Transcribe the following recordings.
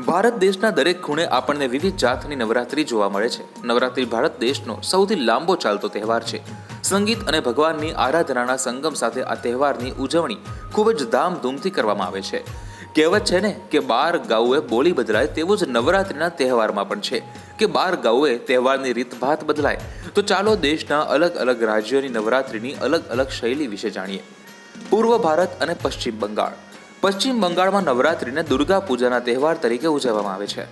ભારત દેશના દરેક ખૂણે આપણને વિવિધ જાતની નવરાત્રી જોવા મળે છે. નવરાત્રી ભારત દેશનો સૌથી લાંબો ચાલતો તહેવાર છે. સંગીત અને ભગવાનની આરાધનાના સંગમ સાથે આ તહેવારની ઉજવણી ખૂબ જ ધામધૂમથી કરવામાં આવે છે. કહેવત છે ને કે બાર ગાઉએ બોલી બદલાય તેવું જ નવરાત્રિના તહેવારમાં પણ છે. કે બાર ગાઉએ તહેવારની રીતભાત બદલાય. તો ચાલો દેશના અલગ અલગ રાજ્યોની નવરાત્રિની અલગ અલગ શૈલી વિશે જાણીએ. પૂર્વ ભારત અને પશ્ચિમ બંગાળ. પશ્ચિમ બંગાળમાં નવરાત્રિને દુર્ગા પૂજાના તહેવાર તરીકે ઉજવવામાં આવે છે.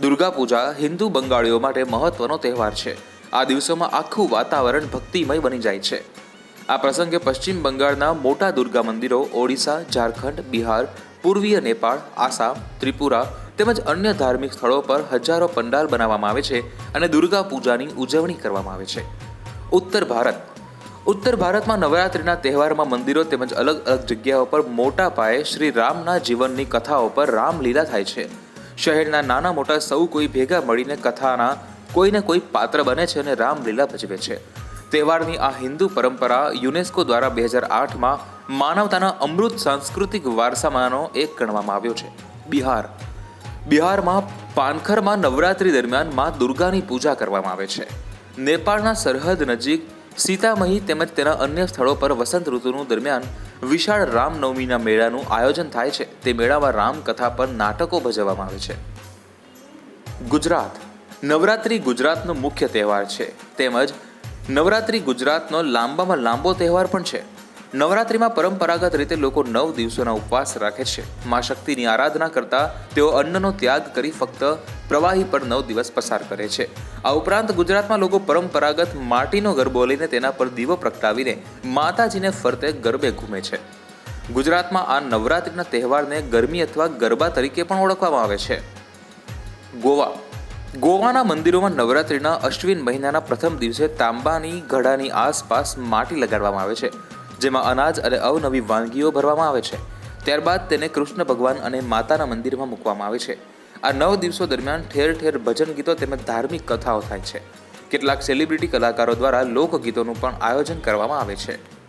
દુર્ગા પૂજા હિન્દુ બંગાળીઓ માટે મહત્વનો તહેવાર છે. આ દિવસોમાં આખું વાતાવરણ ભક્તિમય બની જાય છે. આ પ્રસંગે પશ્ચિમ બંગાળના મોટા દુર્ગા મંદિરો ઓડિશા, ઝારખંડ, બિહાર, પૂર્વીય નેપાળ, આસામ, ત્રિપુરા તેમજ અન્ય ધાર્મિક સ્થળો પર હજારો પંડાલ બનાવવામાં આવે છે અને દુર્ગા પૂજાની ઉજવણી કરવામાં આવે છે. ઉત્તર ભારત ઉત્તર ભારતમાં નવરાત્રિના તહેવારમાં મંદિરો તેમજ અલગ અલગ જગ્યાઓ પર મોટા પાયે શ્રી રામના જીવનની કથાઓ પર રામલીલા થાય છે. શહેરના નાના મોટા સૌ કોઈ ભેગા મળીને કથાના કોઈને કોઈ પાત્ર બને છે અને રામલીલા ભજવે છે. તહેવારની આ હિન્દુ પરંપરા યુનેસ્કો દ્વારા બે હજાર આઠમાં માનવતાના અમૃત સાંસ્કૃતિક વારસામાંનો એક ગણવામાં આવ્યો છે. બિહાર. બિહારમાં પાનખરમાં નવરાત્રી દરમિયાન મા દુર્ગાની પૂજા કરવામાં આવે છે. નેપાળના સરહદ નજીક સીતામહી તેમજ તેના અન્ય સ્થળો પર વસંત ઋતુનું દરમિયાન વિશાળ રામનવમીના મેળાનું આયોજન થાય છે. તે મેળામાં રામકથા પર નાટકો ભજવવામાં આવે છે. ગુજરાત. નવરાત્રિ ગુજરાતનો મુખ્ય તહેવાર છે. તેમજ નવરાત્રિ ગુજરાતનો લાંબામાં લાંબો તહેવાર પણ છે. નવરાત્રીમાં પરંપરાગત રીતે લોકો નવ દિવસોના ઉપવાસ રાખે છે. મા શક્તિની આરાધના કરતા તેઓ અન્નનો ત્યાગ કરી ફક્ત પ્રવાહી પર નવ દિવસ પસાર કરે છે. આ ઉપરાંત ગુજરાતમાં લોકો પરંપરાગત માટીનો ગરબો લઈને તેના પર દીવો પ્રગટાવીને માતાજીને ફરતે ગરબે ઘૂમે છે. ગુજરાતમાં આ નવરાત્રિના તહેવારને ગરમી અથવા ગરબા તરીકે પણ ઓળખવામાં આવે છે. ગોવા. ગોવાના મંદિરોમાં નવરાત્રિના અશ્વિન મહિનાના પ્રથમ દિવસે તાંબાની ઘડાની આસપાસ માટી લગાડવામાં આવે છે. જેમાં અનાજ અને અવનવી વાનગીઓ ભરવામાં આવે છે. ત્યારબાદ તેને કૃષ્ણ ભગવાન અને માતાના મંદિરમાં મૂકવામાં આવે છે. આ નવ દિવસો દરમિયાન ઠેર ઠેર ભજન ગીતો તેમજ ધાર્મિક કથાઓ થાય છે. કેટલાક સેલિબ્રિટી કલાકારો દ્વારા લોકગીતોનું પણ આયોજન કરવામાં આવે છે.